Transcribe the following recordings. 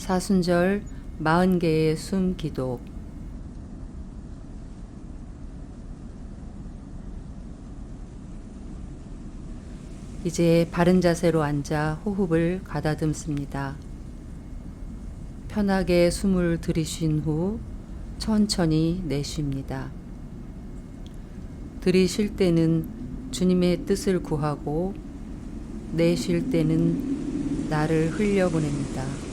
사순절 마흔 개의 숨 기도 이제 바른 자세로 앉아 호흡을 가다듬습니다. 편하게 숨을 들이쉰 후 천천히 내쉽니다. 들이쉴 때는 주님의 뜻을 구하고 내쉴 때는 나를 흘려보냅니다.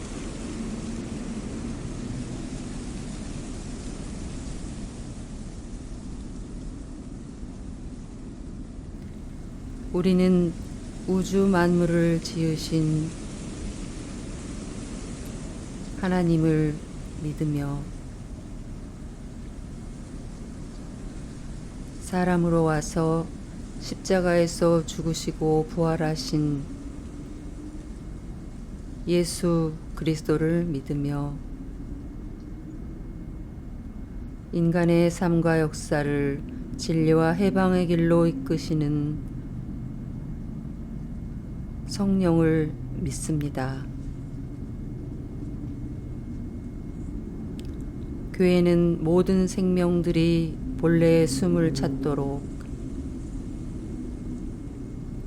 우리는 우주 만물을 지으신 하나님을 믿으며 사람으로 와서 십자가에서 죽으시고 부활하신 예수 그리스도를 믿으며 인간의 삶과 역사를 진리와 해방의 길로 이끄시는 성령을 믿습니다. 교회는 모든 생명들이 본래의 숨을 찾도록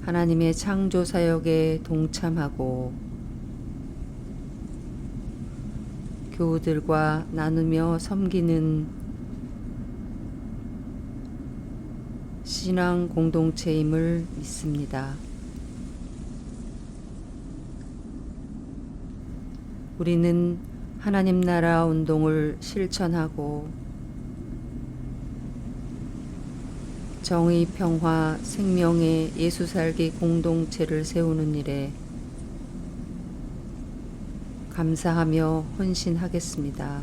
하나님의 창조 사역에 동참하고 교우들과 나누며 섬기는 신앙 공동체임을 믿습니다. 우리는 하나님 나라 운동을 실천하고 정의, 평화, 생명의 예수 살기 공동체를 세우는 일에 감사하며 헌신하겠습니다.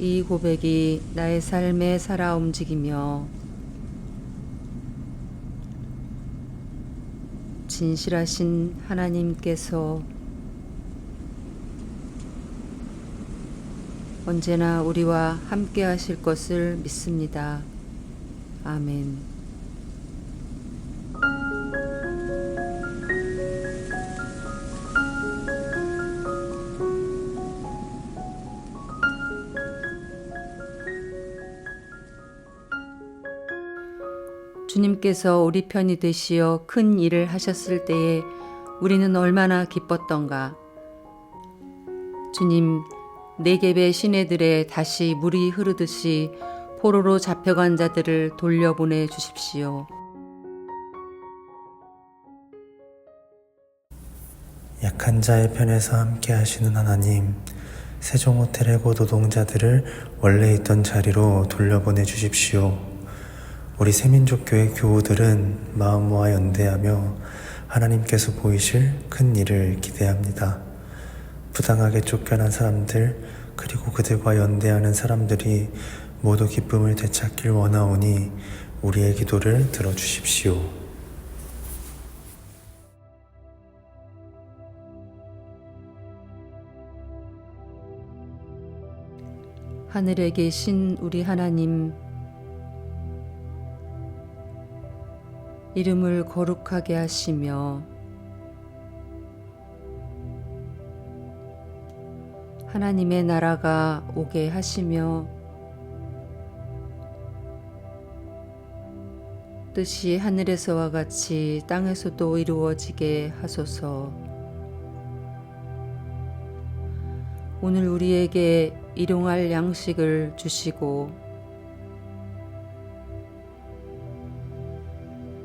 이 고백이 나의 삶에 살아 움직이며 진실하신 하나님께서 언제나 우리와 함께 하실 것을 믿습니다. 아멘. 주님께서 우리 편이 되시어 큰 일을 하셨을 때에 우리는 얼마나 기뻤던가. 주님, 네겝의 시내들에 다시 물이 흐르듯이 포로로 잡혀간 자들을 돌려보내 주십시오. 약한 자의 편에서 함께 하시는 하나님, 세종호텔의 고 노동자들을 원래 있던 자리로 돌려보내 주십시오. 우리 세민족교회 교우들은 마음 모아 연대하며 하나님께서 보이실 큰 일을 기대합니다. 부당하게 쫓겨난 사람들, 그리고 그들과 연대하는 사람들이 모두 기쁨을 되찾길 원하오니 우리의 기도를 들어주십시오. 하늘에 계신 우리 하나님, 이름을 거룩하게 하시며 하나님의 나라가 오게 하시며 뜻이 하늘에서와 같이 땅에서도 이루어지게 하소서. 오늘 우리에게 일용할 양식을 주시고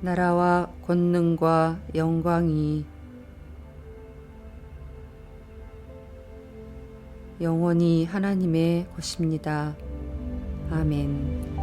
나라와 권능과 영광이 영원히 하나님의 것입니다. 아멘.